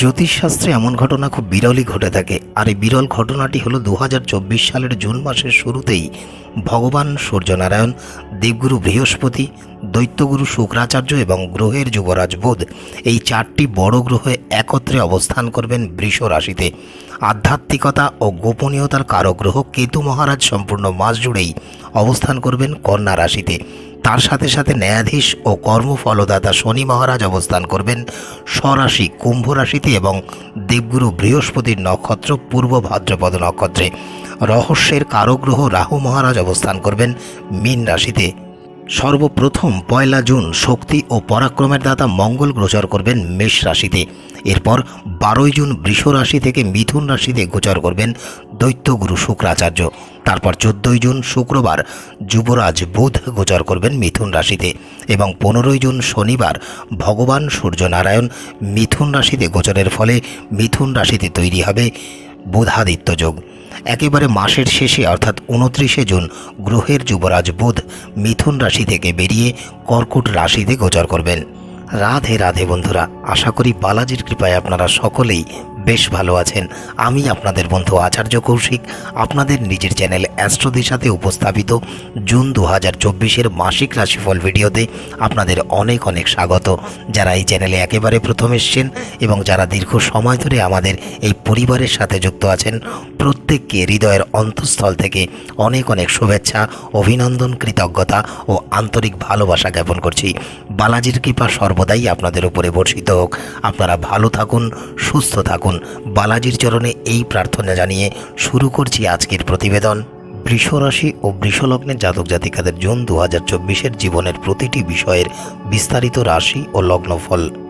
জ্যোতিষশাস্ত্রে এমন ঘটনা খুব বিরলই ঘটে থাকে। আর এই বিরল ঘটনাটি হলো দু হাজার চব্বিশ সালের জুন মাসের শুরুতেই ভগবান সূর্যনারায়ণ, দেবগুরু বৃহস্পতি, দৈত্যগুরু শুক্রাচার্য এবং গ্রহের যুবরাজ বুধ এই চারটি বড় গ্রহে একত্রে অবস্থান করবেন বৃষ রাশিতে। আধ্যাত্মিকতা ও গোপনীয়তার কারক গ্রহ কেতু মহারাজ সম্পূর্ণ মাস জুড়েই অবস্থান করবেন কন্যা রাশিতে। তার সাথে সাথে ন্যায়াধীশ ও কর্মফলদাতা শনি মহারাজ অবস্থান করবেন স্বরাশি কুম্ভ রাশিতে এবং দেবগুরু বৃহস্পতির নক্ষত্র পূর্ব ভাদ্রপদ নক্ষত্রে। রহস্যের কারগ্রহ রাহু মহারাজ অবস্থান করবেন মীন রাশিতে। সর্বপ্রথম পয়লা জুন শক্তি ও পরাক্রমের দাতা মঙ্গল গোচর করবেন মেষ রাশিতে। এরপর বারোই জুন বৃষ রাশি থেকে মিথুন রাশিতে গোচর করবেন দৈত্যগুরু শুক্রাচার্য। তারপর চোদ্দই জুন শুক্রবার যুবরাজ বুধ গোচর করবেন মিথুন রাশিতে এবং পনেরোই জুন শনিবার ভগবান সূর্যনারায়ণ মিথুন রাশিতে গোচরের ফলে মিথুন রাশিতে তৈরি হবে বুধাদিত্য যোগ। একেবারে মাসের শেষে, অর্থাৎ উনত্রিশে জুন, গ্রহের যুবরাজ বুধ মিথুন রাশি থেকে বেরিয়ে কর্কট রাশিতে গোচর করবেন। রাধে রাধে বন্ধুরা, আশা করি বালাজির কৃপায় আপনারা সকলেই বেশ ভালো আছেন। আমি আপনাদের বন্ধু আচার্য কৌশিক। আপনাদের নিজের চ্যানেল অ্যাস্ট্রোদের সাথে উপস্থাপিত জুন দু হাজার চব্বিশের মাসিক রাশিফল ভিডিওতে আপনাদের অনেক অনেক স্বাগত। যারা এই চ্যানেলে একেবারে প্রথম এসছেন এবং যারা দীর্ঘ সময় ধরে আমাদের এই পরিবারের সাথে যুক্ত আছেন, প্রত্যেককে হৃদয়ের অন্তঃস্থল থেকে অনেক অনেক শুভেচ্ছা, অভিনন্দন, কৃতজ্ঞতা ও আন্তরিক ভালোবাসা জ্ঞাপন করছি। বালাজির কৃপা সর্বদাই আপনাদের উপরে বর্ষিত হোক। আপনারা ভালো থাকুন, সুস্থ থাকুন। বালাজির চরণে এই প্রার্থনা জানিয়ে শুরু করছি আজকের প্রতিবেদন। বৃষরাশি ও বৃষলগ্নের জাতক জাতিকাদের জুন দু হাজার চব্বিশের জীবনের প্রতিটি বিষয়ের বিস্তারিত রাশি ও লগ্নফল।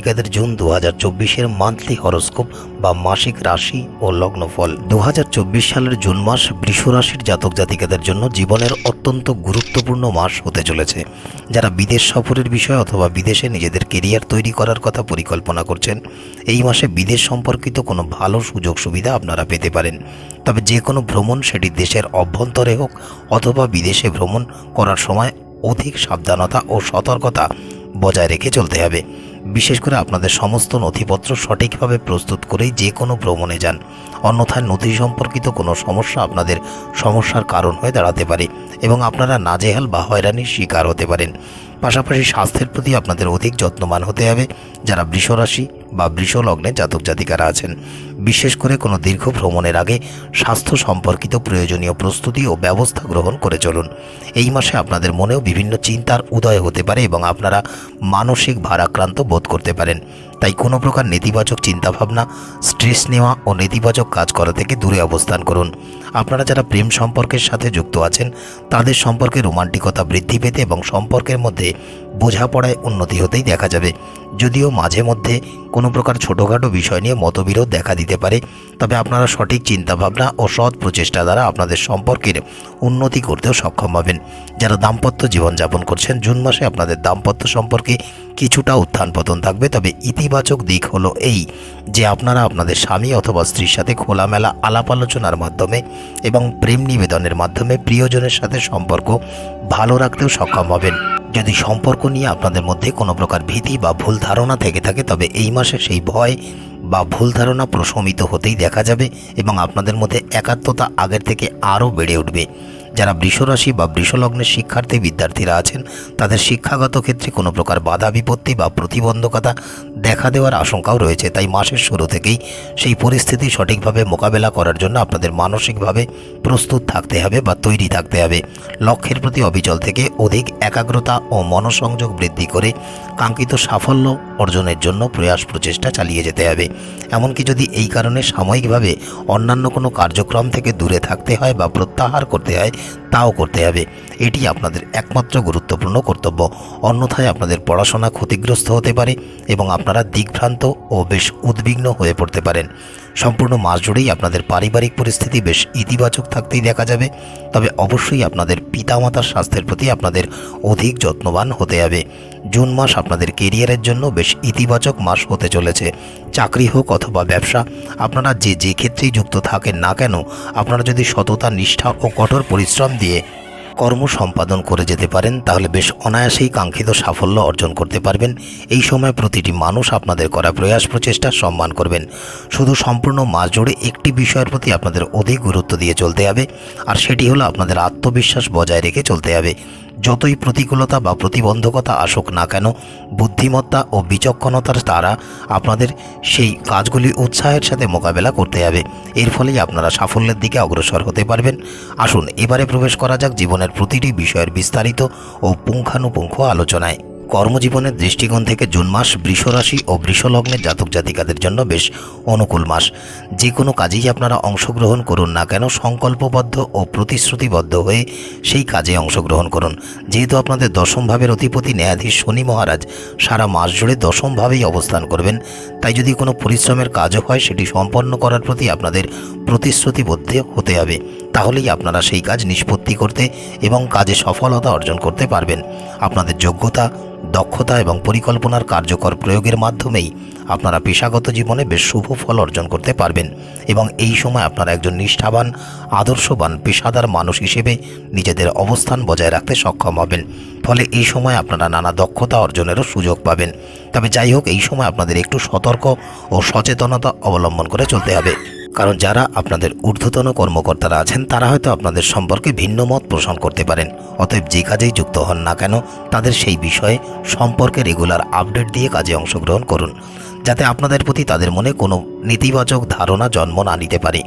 জাতিকাদের জুন দু হাজার চব্বিশের মান্থলি হরস্কোপ বা মাসিক রাশি ও লগ্নফল। দু হাজার চব্বিশ সালের জুন মাস বৃষ রাশির জাতক জাতিকাদের জন্য জীবনের অত্যন্ত গুরুত্বপূর্ণ মাস হতে চলেছে। যারা বিদেশ সফরের বিষয় অথবা বিদেশে নিজেদের কেরিয়ার তৈরি করার কথা পরিকল্পনা করছেন, এই মাসে বিদেশ সম্পর্কিত কোনো ভালো সুযোগ সুবিধা আপনারা পেতে পারেন। তবে যে কোনো ভ্রমণ সেটি দেশের অভ্যন্তরে হোক অথবা বিদেশে ভ্রমণ করার সময় অধিক সাবধানতা ও সতর্কতা বজায় রেখে চলতে হবে। বিশেষ করে আপনাদের সমস্ত নথিপত্র সঠিকভাবে প্রস্তুত করেই যে কোনো ভ্রমণে যান। অন্যথায় নথি সম্পর্কিত কোনো সমস্যা আপনাদের সমস্যার কারণ হয়ে দাঁড়াতে পারে এবং আপনারা নাজেহাল বা হয়রানির শিকার হতে পারেন। পাশাপাশি স্বাস্থ্যের প্রতি আপনাদের অধিক যত্নবান হতে হবে। যারা বৃষরাশি বা বৃষলগ্নে জাতক জাতিকারা আছেন। বিশেষ করে কোনো দীর্ঘ ভ্রমণের আগে স্বাস্থ্য সম্পর্কিত প্রয়োজনীয় প্রস্তুতি ও ব্যবস্থা গ্রহণ করে চলুন। এই মাসে আপনাদের মনেও বিভিন্ন চিন্তার উদয় হতে পারে এবং আপনারা মানসিক ভারাক্রান্ত বোধ করতে পারেন। তাই কোনো প্রকার নেতিবাচক চিন্তাভাবনা, স্ট্রেস নেওয়া ও নেতিবাচক কাজ করা থেকে দূরে অবস্থান করুন। আপনারা যারা প্রেম সম্পর্কের সাথে যুক্ত আছেন, তাদের সম্পর্কে রোমান্টিকতা বৃদ্ধি পেতে এবং সম্পর্কের মধ্যে বোঝাপড়ায় উন্নতি হতেই দেখা যাবে। যদিও মাঝে মধ্যে কোনো প্রকার ছোটোখাটো বিষয় নিয়ে মতবিরোধ দেখা দিতে পারে, তবে আপনারা সঠিক চিন্তাভাবনা ও সৎ প্রচেষ্টা দ্বারা আপনাদের সম্পর্কের উন্নতি করতেও সক্ষম হবেন। যারা দাম্পত্য জীবনযাপন করছেন, জুন মাসে আপনাদের দাম্পত্য সম্পর্কে কিছুটা উত্থান পতন থাকবে, তবে ইতিবাচক দিক হলো এই যে আপনারা আপনাদের স্বামী অথবা স্ত্রীর সাথে খোলামেলা আলাপ আলোচনার মাধ্যমে এবং প্রেম নিবেদনের মাধ্যমে প্রিয়জনের সাথে সম্পর্ক ভালো রাখতেও সক্ষম হবেন। যদি সম্পর্ক নিয়ে আপনাদের মধ্যে কোনো প্রকার ভীতি বা ভুল ধারণা থেকে থাকে, তবে এই মাসে সেই ভয় বা ভুল ধারণা প্রশমিত হতেই দেখা যাবে এবং আপনাদের মধ্যে একাত্মতা আগের থেকে আরও বেড়ে উঠবে। যারা বৃষরাশি বা বৃষলগ্নের শিক্ষার্থী বিদ্যার্থীরা আছেন, তাদের শিক্ষাগত ক্ষেত্রে কোনো প্রকার বাধা বিপত্তি বা প্রতিবন্ধকতা দেখা দেওয়ার আশঙ্কাও রয়েছে। তাই মাসের শুরু থেকেই সেই পরিস্থিতি সঠিকভাবে মোকাবেলা করার জন্য আপনাদের মানসিকভাবে প্রস্তুত থাকতে হবে বা তৈরি থাকতে হবে। লক্ষ্যের প্রতি অবিচল থেকে অধিক একাগ্রতা ও মনোসংযোগ বৃদ্ধি করে কাঙ্ক্ষিত সাফল্য অর্জনের জন্য প্রয়াস প্রচেষ্টা চালিয়ে যেতে হবে। এমনকি যদি এই কারণে সাময়িকভাবে অন্যান্য কোনো কার্যক্রম থেকে দূরে থাকতে হয় বা প্রত্যাহার করতে হয় তাও করতে হবে। এটি আপনাদের একমাত্র গুরুত্বপূর্ণ কর্তব্য। অন্যথায় আপনাদের পড়াশোনা ক্ষতিগ্রস্ত হতে পারে এবং আপনারা দিকভ্রান্ত ও বেশ উদ্বিগ্ন হয়ে পড়তে পারেন। সম্পূর্ণ মাস জুড়েই আপনাদের পারিবারিক পরিস্থিতি বেশ ইতিবাচক থাকতেই দেখা যাবে। তবে অবশ্যই আপনাদের পিতামাতার স্বাস্থ্যের প্রতি আপনাদের অধিক যত্নবান হতে হবে। জুন মাস আপনাদের কেরিয়ারের জন্য বেশ ইতিবাচক মাস হতে চলেছে। চাকরি হোক অথবা ব্যবসা, আপনারা যে যে ক্ষেত্রেই যুক্ত থাকেন না কেন, আপনারা যদি সততা, নিষ্ঠা ও কঠোর পরিশ্রম দিয়ে কর্ম সম্পাদন করে যেতে পারেন, তাহলে বেশ অনায়াসেই কাঙ্ক্ষিত সাফল্য অর্জন করতে পারবেন। এই সময় প্রতিটি মানুষ আপনাদের করা প্রয়াস, প্রচেষ্টা সম্মান করবেন। শুধু সম্পূর্ণ মাস জুড়ে একটি বিষয়ের প্রতি আপনাদের অধিক গুরুত্ব দিয়ে চলতে হবে, আর সেটি হলো আপনাদের আত্মবিশ্বাস বজায় রেখে চলতে হবে। যতই প্রতিকূলতা বা প্রতিবন্ধকতা আসুক না কেন, বুদ্ধিমত্তা ও বিচক্ষণতার দ্বারা আপনাদের সেই কাজগুলি উৎসাহের সাথে মোকাবেলা করতে হবে। এর ফলেই আপনারা সাফল্যের দিকে অগ্রসর হতে পারবেন। আসুন, এবারে প্রবেশ করা যাক জীবনের প্রতিটি বিষয়ের বিস্তারিত ও পুঙ্খানুপুঙ্খ আলোচনায়। কর্মজীবনের দৃষ্টিকোণ থেকে জুন মাস বৃষরাশি ও বৃষলগ্নের জাতক জাতিকাদের জন্য বেশ অনুকূল মাস। যে কোনো কাজেই আপনারা অংশগ্রহণ করুন না কেন, সংকল্পবদ্ধ ও প্রতিশ্রুতিবদ্ধ হয়ে সেই কাজে অংশগ্রহণ করুন। যেহেতু আপনাদের দশম ভাবের অধিপতি ন্যায়াধীশ শনি মহারাজ সারা মাস জুড়ে দশম ভাবেই অবস্থান করবেন। তাই যদি কোনো পরিশ্রমের কাজও হয়, সেটি সম্পন্ন করার প্রতি আপনাদের প্রতিশ্রুতিবদ্ধ হতে হবে। তাহলেই আপনারা সেই কাজ নিষ্পত্তি করতে এবং কাজে সফলতা অর্জন করতে পারবেন। আপনাদের যোগ্যতা, দক্ষতা এবং পরিকল্পনার কার্যকর প্রয়োগের মাধ্যমেই আপনারা পেশাগত জীবনে বেশ শুভ ফল অর্জন করতে পারবেন এবং এই সময় আপনারা একজন নিষ্ঠাবান, আদর্শবান, পেশাদার মানুষ হিসেবে নিজেদের অবস্থান বজায় রাখতে সক্ষম হবেন। ফলে এই সময় আপনারা নানা দক্ষতা অর্জনেরও সুযোগ পাবেন। তবে যাই হোক, এই সময় আপনাদের একটু সতর্ক ও সচেতনতা অবলম্বন করে চলতে হবে। কারণ যারা আপনাদের ঊর্ধ্বতন কর্মকর্তারা আছেন, তারা হয়তো আপনাদের সম্পর্কে ভিন্ন মত পোষণ করতে পারেন। অতএব যে কাজেই যুক্ত হন না কেন, তাদের সেই বিষয়ে সম্পর্কে রেগুলার আপডেট দিয়ে কাজে অংশগ্রহণ করুন, যাতে আপনাদের প্রতি তাদের মনে কোনো নেতিবাচক ধারণা জন্ম না নিতে পারে।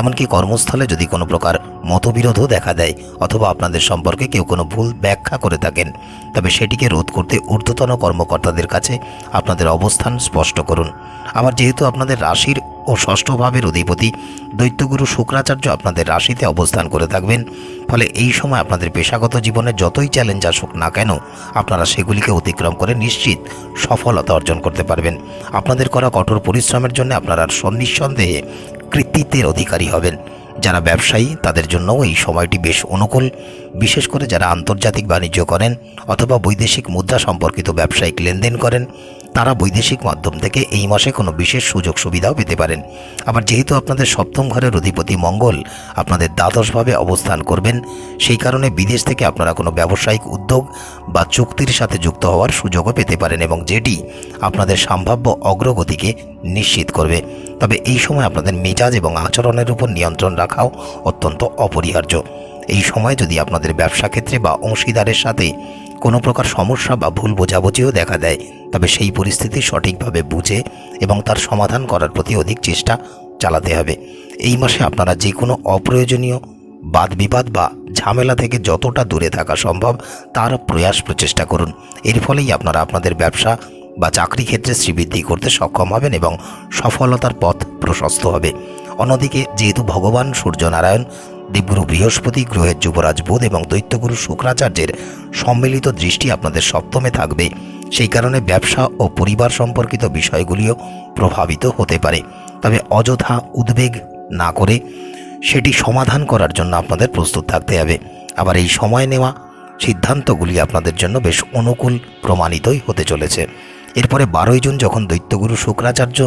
এমনকি কর্মস্থলে যদি কোনো প্রকার মতবিরোধও দেখা দেয়, অথবা আপনাদের সম্পর্কে কেউ কোনো ভুল ব্যাখ্যা করে থাকেন, তবে সেটিকে রোধ করতে ঊর্ধ্বতন কর্মকর্তাদের কাছে আপনাদের অবস্থান স্পষ্ট করুন। আবার যেহেতু আপনাদের রাশির ও ষষ্ঠ ভাবের অধিপতি দৈত্যগুরু শুক্রাচার্য আপনাদের রাশিতে অবস্থান করে থাকবেন। ফলে এই সময় আপনাদের পেশাগত জীবনে যতই চ্যালেঞ্জ আসুক না কেন, আপনারা সেগুলিকে অতিক্রম করে নিশ্চিত সফলতা অর্জন করতে পারবেন। আপনাদের করা কঠোর পরিশ্রমের জন্য আপনারা সন্নিঃসন্দেহে কৃতিত্বের অধিকারী হবেন। যারা ব্যবসায়ী, তাদের জন্যও এই সময়টি বেশ অনুকূল। বিশেষ করে যারা আন্তর্জাতিক বাণিজ্য করেন অথবা বৈদেশিক মুদ্রা সম্পর্কিত ব্যবসায়িক লেনদেন করেন তারা বৈদেশিক মাধ্যম থেকে এই মাসে কোনো বিশেষ সুযোগ সুবিধাও পেতে পারেন। আবার যেহেতু আপনাদের সপ্তম ঘরের অধিপতি মঙ্গল আপনাদের দ্বাদশভাবে অবস্থান করবেন, সেই কারণে বিদেশ থেকে আপনারা কোনো ব্যবসায়িক উদ্যোগ বা চুক্তির সাথে যুক্ত হওয়ার সুযোগও পেতে পারেন এবং যেটি আপনাদের সম্ভাব্য অগ্রগতিকে নিশ্চিত করবে। তবে এই সময় আপনাদের মেজাজ এবং আচরণের উপর নিয়ন্ত্রণ রাখাও অত্যন্ত অপরিহার্য। এই সময় যদি আপনাদের ব্যবসা ক্ষেত্রে বা অংশীদারের সাথে কোনো প্রকার সমস্যা বা ভুল বোঝাবুঝিও দেখা দেয়। তবে সেই পরিস্থিতি সঠিকভাবে বুঝে এবং তার সমাধান করার প্রতি অধিক চেষ্টা চালাতে হবে। এই মাসে আপনারা যে কোনো অপ্রয়োজনীয় বাদ বিবাদ বা ঝামেলা থেকে যতটা দূরে থাকা সম্ভব তার প্রয়াস প্রচেষ্টা করুন। এর ফলেই আপনারা আপনাদের ব্যবসা বা চাকরি ক্ষেত্রে শ্রীবৃদ্ধি করতে সক্ষম হবেন এবং সফলতার পথ প্রশস্ত হবে। অন্যদিকে যেহেতু ভগবান সূর্যনারায়ণ দেবগুরু বৃহস্পতি, গ্রহের যুবরাজ বোধ এবং দৈত্যগুরু শুক্রাচার্যের সম্মিলিত দৃষ্টি আপনাদের সপ্তমে থাকবে। সেই কারণে ব্যবসা ও পরিবার সম্পর্কিত বিষয়গুলিও প্রভাবিত হতে পারে। তবে অযথা উদ্বেগ না করে সেটি সমাধান করার জন্য আপনাদের প্রস্তুত থাকতে হবে। আবার এই সময় নেওয়া সিদ্ধান্তগুলি আপনাদের জন্য বেশ অনুকূল প্রমাণিতই হতে চলেছে। এরপরে বারোই জুন যখন দৈত্যগুরু শুক্রাচার্য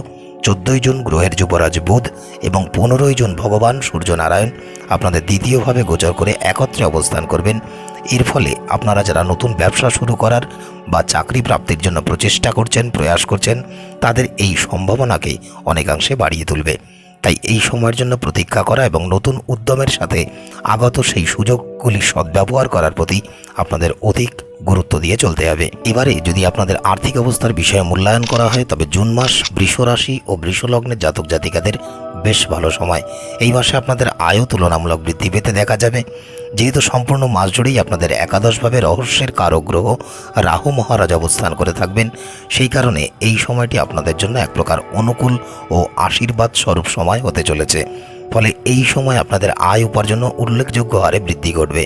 চোদ্দই জুন গ্রহের যুবরাজ বুধ এবং পনেরোই জুন ভগবান সূর্যনারায়ণ আপনাদের দ্বিতীয়ভাবে গোচর করে একত্রে অবস্থান করবেন। এর ফলে আপনারা যারা নতুন ব্যবসা শুরু করার বা চাকরি প্রাপ্তির জন্য প্রচেষ্টা করছেন, প্রয়াস করছেন, তাদের এই সম্ভাবনাকেই অনেকাংশে বাড়িয়ে তুলবে। তাই এই সময়ের জন্য প্রতীক্ষা করা এবং নতুন উদ্যমের সাথে আগত সেই সুযোগগুলি সদ্ব্যবহার করার প্রতি আপনাদের অধিক গুরুত্ব দিয়ে চলতে হবে। এবারে যদি আপনাদের আর্থিক অবস্থার বিষয়ে মূল্যায়ন করা হয়, তবে জুন মাস বৃষ রাশি ও বৃষ লগ্নের জাতক জাতিকাদের বেশ ভালো সময়। এই মাসে আপনাদের আয়ও তুলনামূলক বৃদ্ধি পেতে দেখা যাবে। যেহেতু সম্পূর্ণ মাস জুড়েই আপনাদের একাদশভাবে রহস্যের কারক গ্রহ রাহু মহারাজ অবস্থান করে থাকবেন। সেই কারণে এই সময়টি আপনাদের জন্য এক প্রকার অনুকূল ও আশীর্বাদ স্বরূপ সময় হতে চলেছে। ফলে এই সময় আপনাদের আয় উপার্জন উল্লেখযোগ্য হারে বৃদ্ধি ঘটবে।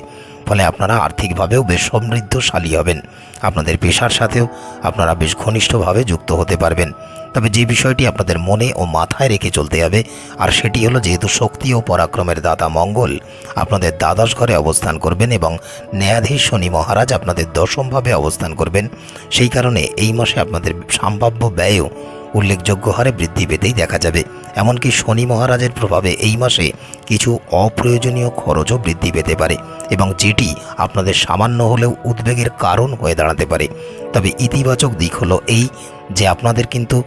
ফলে আপনারা আর্থিকভাবেও বেশ সমৃদ্ধশালী হবেন। আপনাদের পেশার সাথেও আপনারা বেশ ঘনিষ্ঠভাবে যুক্ত হতে পারবেন। তবে যে বিষয়টি আপনাদের মনে ও মাথায় রেখে চলতে হবে, আর সেটি হলো যেহেতু শক্তি ও পরাক্রমের দাতা মঙ্গল, আপনাদের দ্বাদশ ঘরে অবস্থান করবেন এবং ন্যায়াধীশ শনি মহারাজ আপনাদের দশমভাবে অবস্থান করবেন। সেই কারণে এই মাসে আপনাদের সম্ভাব্য ব্যয়ও উল্লেখযোগ্য হারে বৃদ্ধি পেতেই দেখা যাবে। এমনকি শনি মহারাজের প্রভাবে এই মাসে কিছু অপ্রয়োজনীয় খরচও বৃদ্ধি পেতে পারে এবং যেটি আপনাদের সামান্য হলেও উদ্বেগের কারণ হয়ে দাঁড়াতে পারে। তবে ইতিবাচক দিক হলো এই যে আপনাদের কিন্তু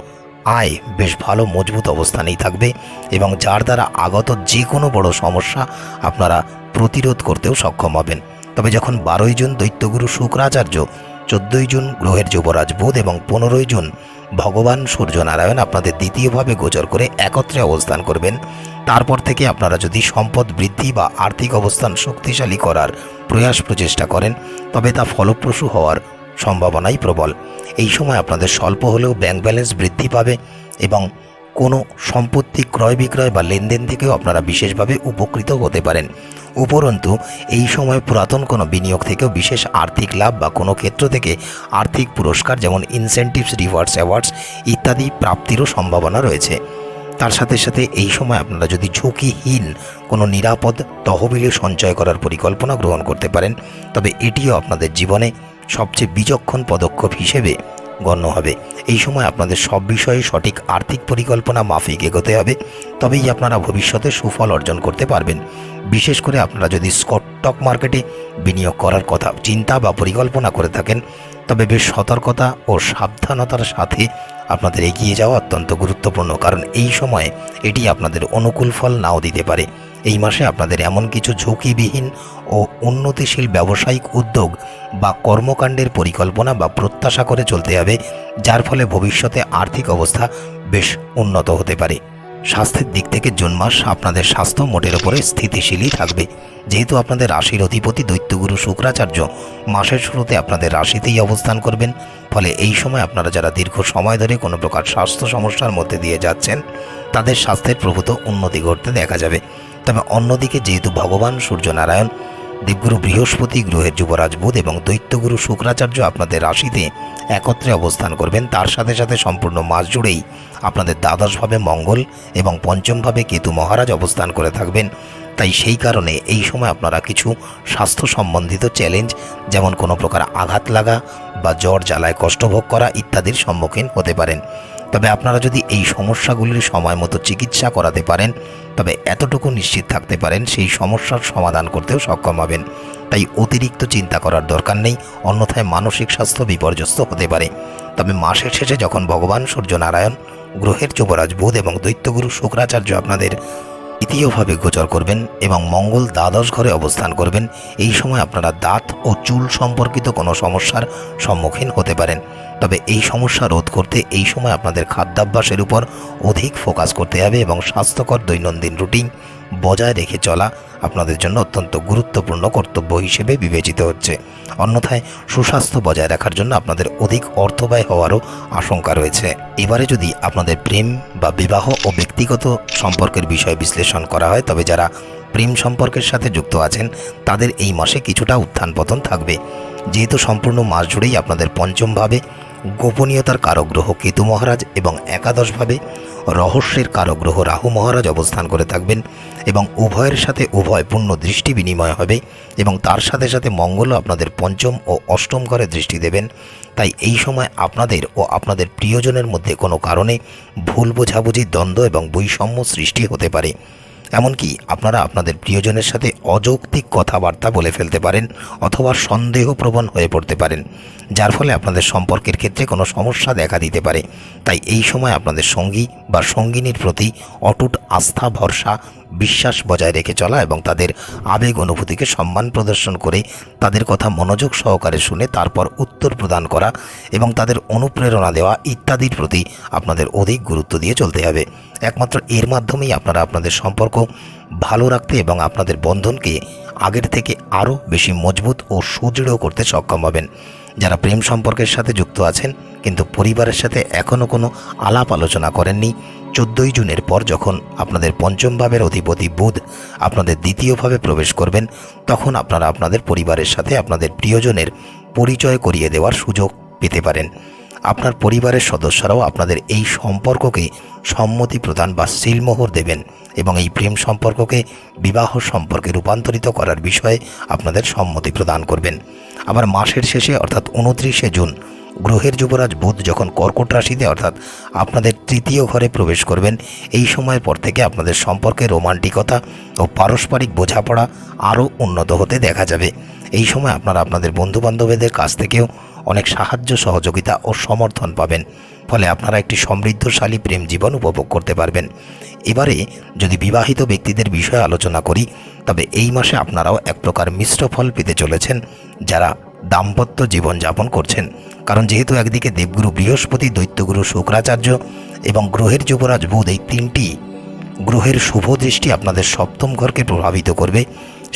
আয় বেশ ভালো, মজবুত অবস্থানেই থাকবে এবং যার দ্বারা আগত যে কোনো বড় সমস্যা আপনারা প্রতিরোধ করতেও সক্ষম হবেন। তবে যখন বারোই জুন দৈত্যগুরু শুক্রাচার্য, চোদ্দই জুন গ্রহের যুবরাজ বুধ এবং পনেরোই জুন ভগবান সূর্যনারায়ণ আপনাদের দ্বিতীয়ভাবে গোচর করে একত্রে অবস্থান করবেন। তারপর থেকে আপনারা যদি সম্পদ বৃদ্ধি বা আর্থিক অবস্থান শক্তিশালী করার প্রয়াস প্রচেষ্টা করেন, তবে তা ফলপ্রসূ হওয়ার সম্ভাবনাই প্রবল। এই সময় আপনাদের স্বল্প হলেও ব্যাংক ব্যালেন্স বৃদ্ধি পাবে এবং কোনো সম্পত্তি ক্রয় বিক্রয় বা লেনদেন থেকেও আপনারা বিশেষভাবে উপকৃত হতে পারেন। উপরন্তু, এই সময় পুরাতন কোনো বিনিয়োগ থেকেও বিশেষ আর্থিক লাভ বা কোনো ক্ষেত্র থেকে আর্থিক পুরস্কার যেমন ইনসেন্টিভস রিওয়ার্ডস অ্যাওয়ার্ডস ইত্যাদি প্রাপ্তিরও সম্ভাবনা রয়েছে। তার সাথে সাথে এই সময় আপনারা যদি ঝুঁকিহীন কোনো নিরাপদ তহবিলে সঞ্চয় করার পরিকল্পনা গ্রহণ করতে পারেন, তবে এটিও আপনাদের জীবনে সবচেয়ে বিচক্ষণ পদক্ষেপ হিসেবে গণ্য হবে। এই সময় আপনাদের সব বিষয়ে সঠিক আর্থিক পরিকল্পনা মাফিক এগোতে হবে। তবেই আপনারা ভবিষ্যতে সুফল অর্জন করতে পারবেন। বিশেষ করে আপনারা যদি স্টক মার্কেটে বিনিয়োগ করার কথা চিন্তা বা পরিকল্পনা করে থাকেন, তবে বেশ সতর্কতা ও সাবধানতার সাথে আপনাদের এগিয়ে যাওয়া অত্যন্ত গুরুত্বপূর্ণ। কারণ এই সময়ে এটি আপনাদের অনুকূল ফল নাও দিতে পারে। এই মাসে আপনাদের এমন কিছু ঝুঁকিবিহীন ও উন্নতিশীল ব্যবসায়িক উদ্যোগ বা কর্মকাণ্ডের পরিকল্পনা বা প্রত্যাশা করে চলতে হবে, যার ফলে ভবিষ্যতে আর্থিক অবস্থা বেশ উন্নত হতে পারে। স্বাস্থ্যের দিক থেকে জুন মাস আপনাদের স্বাস্থ্য মোটের ওপরে স্থিতিশীলই থাকবে। যেহেতু আপনাদের রাশির অধিপতি দৈত্যগুরু শুক্রাচার্য মাসের শুরুতে আপনাদের রাশিতেই অবস্থান করবেন, ফলে এই সময় আপনারা যারা দীর্ঘ সময় ধরে কোনো প্রকার স্বাস্থ্য সমস্যার মধ্যে দিয়ে যাচ্ছেন, তাদের স্বাস্থ্যের প্রভূত উন্নতি ঘটতে দেখা যাবে। তবে অন্যদিকে যেহেতু ভগবান সূর্যনারায়ণ, দেবগুরু বৃহস্পতি, গ্রহের যুবরাজ বুধ এবং দৈত্যগুরু শুক্রাচার্য আপনাদের রাশিতে একত্রে অবস্থান করবেন, তার সাথে সাথে সম্পূর্ণ মাস জুড়েই আপনাদের দ্বাদশভাবে মঙ্গল এবং পঞ্চমভাবে কেতু মহারাজ অবস্থান করে থাকবেন। তাই সেই কারণে এই সময় আপনারা কিছু স্বাস্থ্য সম্বন্ধিত চ্যালেঞ্জ, যেমন কোনো প্রকার আঘাত লাগা বা জ্বর, জ্বালায় কষ্টভোগ করা ইত্যাদির সম্মুখীন হতে পারেন। তবে আপনারা যদি এই সমস্যাগুলির সময় মতো চিকিৎসা করাতে পারেন, তবে এতটুকু নিশ্চিত থাকতে পারেন সেই সমস্যার সমাধান করতেও সক্ষম হবেন। তাই অতিরিক্ত চিন্তা করার দরকার নেই, অন্যথায় মানসিক স্বাস্থ্য বিপর্যস্ত হতে পারে। তবে মাসের শেষে যখন ভগবান সূর্যনারায়ণ, গ্রহের যুবরাজ বুধ এবং দৈত্যগুরু শুক্রাচার্য আপনাদের তৃতীয়ভাবে গোচর করবেন এবং মঙ্গল দ্বাদশ ঘরে অবস্থান করবেন। এই সময় আপনারা দাঁত ও চুল সম্পর্কিত কোনো সমস্যার সম্মুখীন হতে পারেন। তবে এই সমস্যা রোধ করতে এই সময় আপনাদের খাদ্যাভ্যাসের উপর অধিক ফোকাস করতে হবে এবং স্বাস্থ্যকর দৈনন্দিন রুটিন বজায় রেখে চলা আপনাদের জন্য অত্যন্ত গুরুত্বপূর্ণ কর্তব্য হিসেবে বিবেচিত হচ্ছে। অন্যথায় সুস্বাস্থ্য বজায় রাখার জন্য আপনাদের অধিক অর্থ ব্যয় হওয়ারও আশঙ্কা রয়েছে। এবারে যদি আপনাদের প্রেম বা বিবাহ ও ব্যক্তিগত সম্পর্কের বিষয় বিশ্লেষণ করা হয়, তবে যারা প্রেম সম্পর্কের সাথে যুক্ত আছেন, তাদের এই মাসে কিছুটা উত্থান পতন থাকবে। যেহেতু সম্পূর্ণ মাস জুড়েই আপনাদের পঞ্চমভাবে গোপনীয়তার কারগ্রহ কেতু মহারাজ এবং একাদশভাবে রহস্যের কারগ্রহ রাহু মহারাজ অবস্থান করে থাকবেন এবং উভয়ের সাথে উভয় পূর্ণ দৃষ্টি বিনিময় হবে এবং তার সাথে সাথে মঙ্গল আপনাদের পঞ্চম ও অষ্টম ঘরে দৃষ্টি দেবেন। তাই এই সময় আপনাদের ও আপনাদের প্রিয়জনের মধ্যে কোনো কারণে ভুল বোঝাবুঝি, দ্বন্দ্ব এবং বৈষম্য সৃষ্টি হতে পারে। এমনকি আপনারা আপনাদের প্রিয়জনের সাথে অযৌক্তিক কথাবার্তা বলে ফেলতে পারেন অথবা সন্দেহপ্রবণ হয়ে পড়তে পারেন, যার ফলে আপনাদের সম্পর্কের ক্ষেত্রে কোনো সমস্যা দেখা দিতে পারে। তাই এই সময় আপনাদের সঙ্গী বা সঙ্গিনীর প্রতি অটুট আস্থা, ভরসা বিশ্বাস বজায় রেখে চলা এবং তাদের আবেগ অনুভূতিকে সম্মান প্রদর্শন করে, তাদের কথা মনোযোগ সহকারে শুনে তারপর উত্তর প্রদান করা এবং তাদের অনুপ্রেরণা দেওয়া ইত্যাদির প্রতি আপনাদের অধিক গুরুত্ব দিয়ে চলতে হবে। একমাত্র এর মাধ্যমেই আপনারা আপনাদের সম্পর্ক ভালো রাখতে এবং আপনাদের বন্ধনকে আগের থেকে আরও বেশি মজবুত ও সুদৃঢ় করতে সক্ষম হবেন। যারা প্রেম সম্পর্কের সাথে যুক্ত আছেন, কিন্তু পরিবারের সাথে এখনও কোনো আলাপ আলোচনা করেননি, চোদ্দই জুনের পর যখন আপনাদের পঞ্চম ভাবের অধিপতি বুধ আপনাদের দ্বিতীয়ভাবে প্রবেশ করবেন, তখন আপনারা আপনাদের পরিবারের সাথে আপনাদের প্রিয়জনের পরিচয় করিয়ে দেওয়ার সুযোগ পেতে পারেন। আপনার পরিবারের সদস্যরাও আপনাদের এই সম্পর্ককে সম্মতি প্রদান বা সিলমোহর দেবেন এবং এই প্রেম সম্পর্ককে বিবাহ সম্পর্কে রূপান্তরিত করার বিষয়ে আপনাদের সম্মতি প্রদান করবেন। আবার মাসের শেষে, অর্থাৎ উনত্রিশে জুন, গ্রহের যুবরাজ বুধ যখন কর্কট রাশিতে, অর্থাৎ আপনাদের তৃতীয় ঘরে প্রবেশ করবেন, এই সময়ের পর থেকে আপনাদের সম্পর্কে রোমান্টিকতা ও পারস্পরিক বোঝাপড়া আরও উন্নত হতে দেখা যাবে। এই সময় আপনারা আপনাদের বন্ধুবান্ধবদের কাছ থেকেও অনেক সাহায্য, সহযোগিতা ও সমর্থন পাবেন। ফলে আপনারা একটি সমৃদ্ধশালী প্রেম জীবন উপভোগ করতে পারবেন। এবারে যদি বিবাহিত ব্যক্তিদের বিষয়ে আলোচনা করি, তবে এই মাসে আপনারাও এক প্রকার মিশ্র ফল পেতে চলেছেন, যারা দাম্পত্য জীবনযাপন করছেন। কারণ যেহেতু একদিকে দেবগুরু বৃহস্পতি, দৈত্যগুরু শুক্রাচার্য এবং গ্রহের যুবরাজ বুধ এই তিনটি গ্রহের শুভ দৃষ্টি আপনাদের সপ্তম ঘরকে প্রভাবিত করবে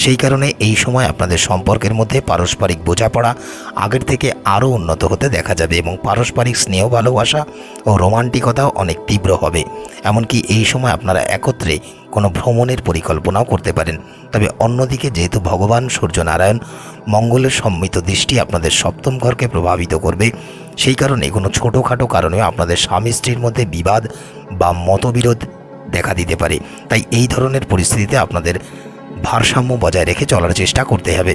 সেই কারণে এই সময় আপনাদের সম্পর্কের মধ্যে পারস্পরিক বোঝাপড়া আগের থেকে আরও উন্নত হতে দেখা যাবে এবং পারস্পরিক স্নেহ, ভালোবাসা ও রোমান্টিকতাও অনেক তীব্র হবে। এমনকি এই সময় আপনারা একত্রে কোনো ভ্রমণের পরিকল্পনাও করতে পারেন। তবে অন্যদিকে যেহেতু ভগবান সূর্যনারায়ণ মঙ্গলের সম্মিত দৃষ্টি আপনাদের সপ্তম ঘরকে প্রভাবিত করবে, সেই কারণে কোনো ছোটোখাটো কারণেও আপনাদের স্বামী স্ত্রীর মধ্যে বিবাদ বা মতবিরোধ দেখা দিতে পারে। তাই এই ধরনের পরিস্থিতিতে আপনাদের ভারসাম্য বজায় রেখে চলার চেষ্টা করতে হবে।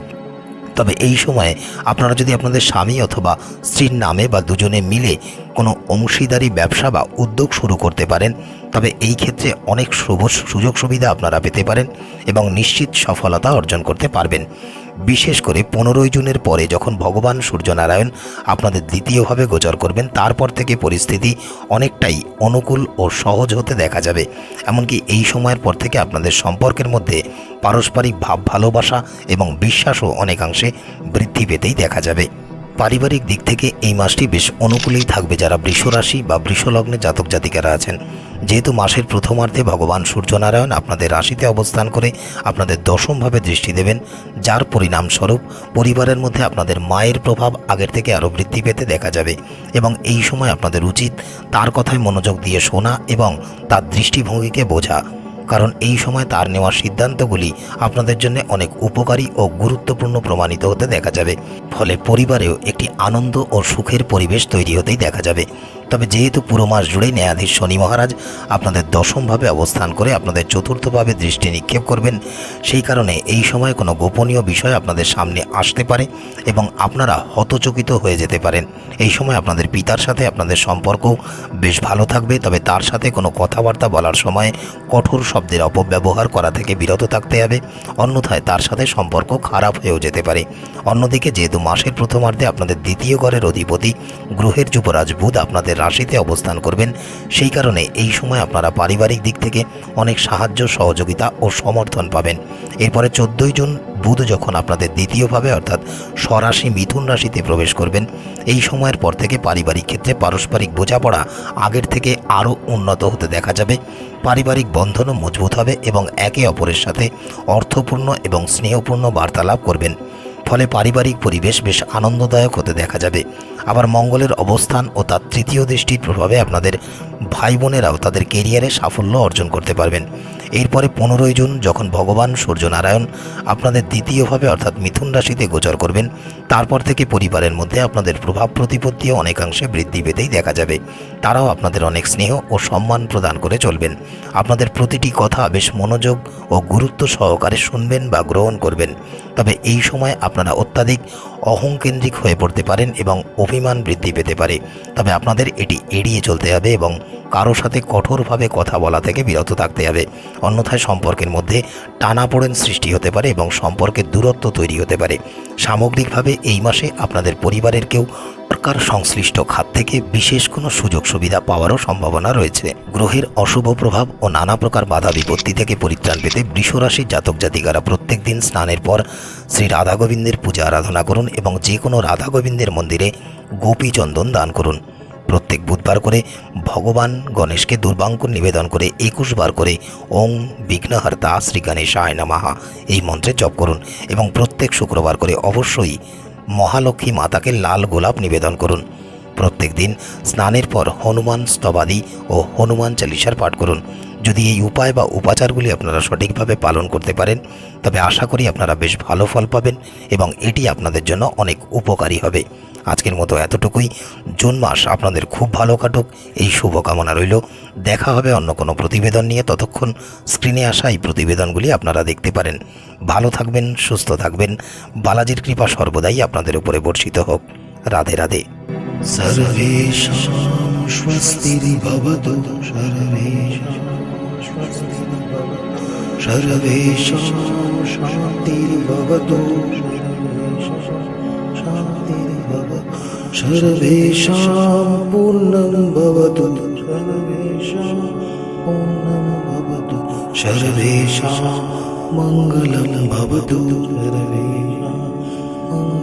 তবে এই সময়ে আপনারা যদি আপনাদের স্বামী অথবা স্ত্রীর নামে বা দুজনে মিলে কোনো অংশীদারি ব্যবসা বা উদ্যোগ শুরু করতে পারেন, তবে এই ক্ষেত্রে অনেক শুভ সুযোগ সুবিধা আপনারা পেতে পারেন এবং নিশ্চিত সফলতা অর্জন করতে পারবেন। বিশেষ করে পনেরোই জুনের পরে যখন ভগবান সূর্যনারায়ণ আপনাদের দ্বিতীয়ভাবে গোচর করবেন, তারপর থেকে পরিস্থিতি অনেকটাই অনুকূল ও সহজ হতে দেখা যাবে। এমনকি এই সময়ের পর থেকে আপনাদের সম্পর্কের মধ্যে পারস্পরিক ভাব ভালোবাসা এবং বিশ্বাসও অনেকাংশে বৃদ্ধি পেতেই দেখা যাবে। পারিবারিক দিক থেকে এই মাসটি বেশ অনুকূলেই থাকবে যারা বৃষরাশি বা বৃষলগ্নে জাতক জাতিকারা আছেন। যেহেতু মাসের প্রথমার্ধে ভগবান সূর্যনারায়ণ আপনাদের রাশিতে অবস্থান করে আপনাদের দশমভাবে দৃষ্টি দেবেন, যার পরিণামস্বরূপ পরিবারের মধ্যে আপনাদের মায়ের প্রভাব আগের থেকে আরও বৃদ্ধি পেতে দেখা যাবে এবং এই সময় আপনাদের উচিত তার কথায় মনোযোগ দিয়ে শোনা এবং তার দৃষ্টিভঙ্গিকে বোঝা। কারণ এই সময় তার নেওয়া সিদ্ধান্তগুলি আপনাদের জন্য অনেক উপকারী ও গুরুত্বপূর্ণ প্রমাণিত হতে দেখা যাবে। ফলে পরিবারেও একটি আনন্দ ও সুখের পরিবেশ তৈরি হতেই দেখা যাবে। তবে যেহেতু পুরো মাস জুড়েই ন্যায়াধীশ শনি মহারাজ আপনাদের দশমভাবে অবস্থান করে আপনাদের চতুর্থভাবে দৃষ্টি নিক্ষেপ করবেন, সেই কারণে এই সময় কোনো গোপনীয় বিষয় আপনাদের সামনে আসতে পারে এবং আপনারা হতচকিত হয়ে যেতে পারেন। এই সময় আপনাদের পিতার সাথে আপনাদের সম্পর্ক বেশ ভালো থাকবে, তবে তার সাথে কোনো কথাবার্তা বলার সময় কঠোর শব্দের অপব্যবহার করা থেকে বিরত থাকতে হবে, অন্যথায় তার সাথে সম্পর্ক খারাপ হয়েও যেতে পারে। অন্যদিকে যেহেতু মাসের প্রথমার্ধে আপনাদের দ্বিতীয় ঘরের অধিপতি, গ্রহের যুবরাজ বুধ আপনাদের রাশিতে অবস্থান করবেন। সেই কারণে এই সময় আপনারা পারিবারিক দিক থেকে অনেক সাহায্য, সহযোগিতা ও সমর্থন পাবেন। এরপরে চোদ্দোই জুন বুধ যখন আপনাদের দ্বিতীয়ভাবে অর্থাৎ স্বরাশি মিথুন রাশিতে প্রবেশ করবেন, এই সময়ের পর থেকে পারিবারিক ক্ষেত্রে পারস্পরিক বোঝাপড়া আগের থেকে আরও উন্নত হতে দেখা যাবে। পারিবারিক বন্ধনও মজবুত হবে এবং একে অপরের সাথে অর্থপূর্ণ এবং স্নেহপূর্ণ বার্তালাপ করবেন। ফলে পারিবারিক পরিবেশ বেশ আনন্দদায়ক হতে দেখা যাবে। আবার মঙ্গলের অবস্থান ও তার তৃতীয় দৃষ্টির প্রভাবে আপনাদের ভাই বোনেরাও তাদের কেরিয়ারে সাফল্য অর্জন করতে পারবেন। এরপরে পনেরোই জুন যখন ভগবান সূর্যনারায়ণ আপনাদের দ্বিতীয়ভাবে অর্থাৎ মিথুন রাশিতে গোচর করবেন, তারপর থেকে পরিবারের মধ্যে আপনাদের প্রভাব প্রতিপত্তিও অনেকাংশে বৃদ্ধি পেতেই দেখা যাবে। তারাও আপনাদের অনেক স্নেহ ও সম্মান প্রদান করে চলবেন। আপনাদের প্রতিটি কথা বেশ মনোযোগ ও গুরুত্ব সহকারে শুনবেন বা গ্রহণ করবেন। তবে এই সময় আপনারা অত্যাধিক অহংকেন্দ্রিক হয়ে পড়তে পারেন এবং অভিমান বৃদ্ধি পেতে পারে। তবে আপনাদের এটি এড়িয়ে চলতে হবে এবং কারও সাথে কঠোরভাবে কথা বলা থেকে বিরত থাকতে হবে। অন্যথায় সম্পর্কের মধ্যে টানাপোড়েন সৃষ্টি হতে পারে এবং সম্পর্কের দূরত্ব তৈরি হতে পারে। সামগ্রিকভাবে এই মাসে আপনাদের পরিবারের কেউ সরকার সংশ্লিষ্ট খাত থেকে বিশেষ কোনো সুযোগ সুবিধা পাওয়ারও সম্ভাবনা রয়েছে। গ্রহের অশুভ প্রভাব ও নানা প্রকার বাধা বিপত্তি থেকে পরিত্রাণ পেতে বৃষরাশির জাতক জাতিকারা প্রত্যেক দিন স্নানের পর শ্রী রাধা গোবিন্দের পূজা আরাধনা করুন এবং যে কোনো রাধা গোবিন্দের মন্দিরে গোপী চন্দন দান করুন। প্রত্যেক বুধবার করে ভগবান গণেশকে দুর্বাঙ্কুর নিবেদন করে একুশ বার করে ওং বিঘ্নহর্তা শ্রী গণেশায় নমাহা এই মন্ত্রে জপ করুন এবং প্রত্যেক শুক্রবার করে অবশ্যই মহালক্ষ্মী মাতাকে লাল গোলাপ নিবেদন করুন। প্রত্যেক দিন স্নানের পর হনুমান স্তবাদি ও হনুমান চালিসার পাঠ করুন। যদি এই উপায় বা উপাচারগুলি আপনারা সঠিকভাবে পালন করতে পারেন, তবে আশা করি আপনারা বেশ ভালো ফল পাবেন এবং এটি আপনাদের জন্য অনেক উপকারী হবে। আজকের মতো এতটুকুই জুন মাস আপনাদের খুব ভালো কাটুক এই শুভকামনা রইল দেখা হবে অন্য কোনো প্রতিবেদন নিয়ে ততক্ষণ স্ক্রিনে আসা এই প্রতিবেদনগুলি আপনারা দেখতে পারেন ভালো থাকবেন সুস্থ থাকবেন বালাজির কৃপা সর্বদাই আপনাদের উপরে বর্ষিত হোক রাধে রাধে सर्वेषां स्वस्तिर्भवतु सर्वेषां स्वस्तिर्भवतु सर्वेषां शान्तिर्भवतु शान्तिर्भवतु सर्वेषां पूर्णं भवतु सर्वेषां पूर्णं भवतु सर्वेषां मङ्गलं भवतु सर्वेषां मङ्गलं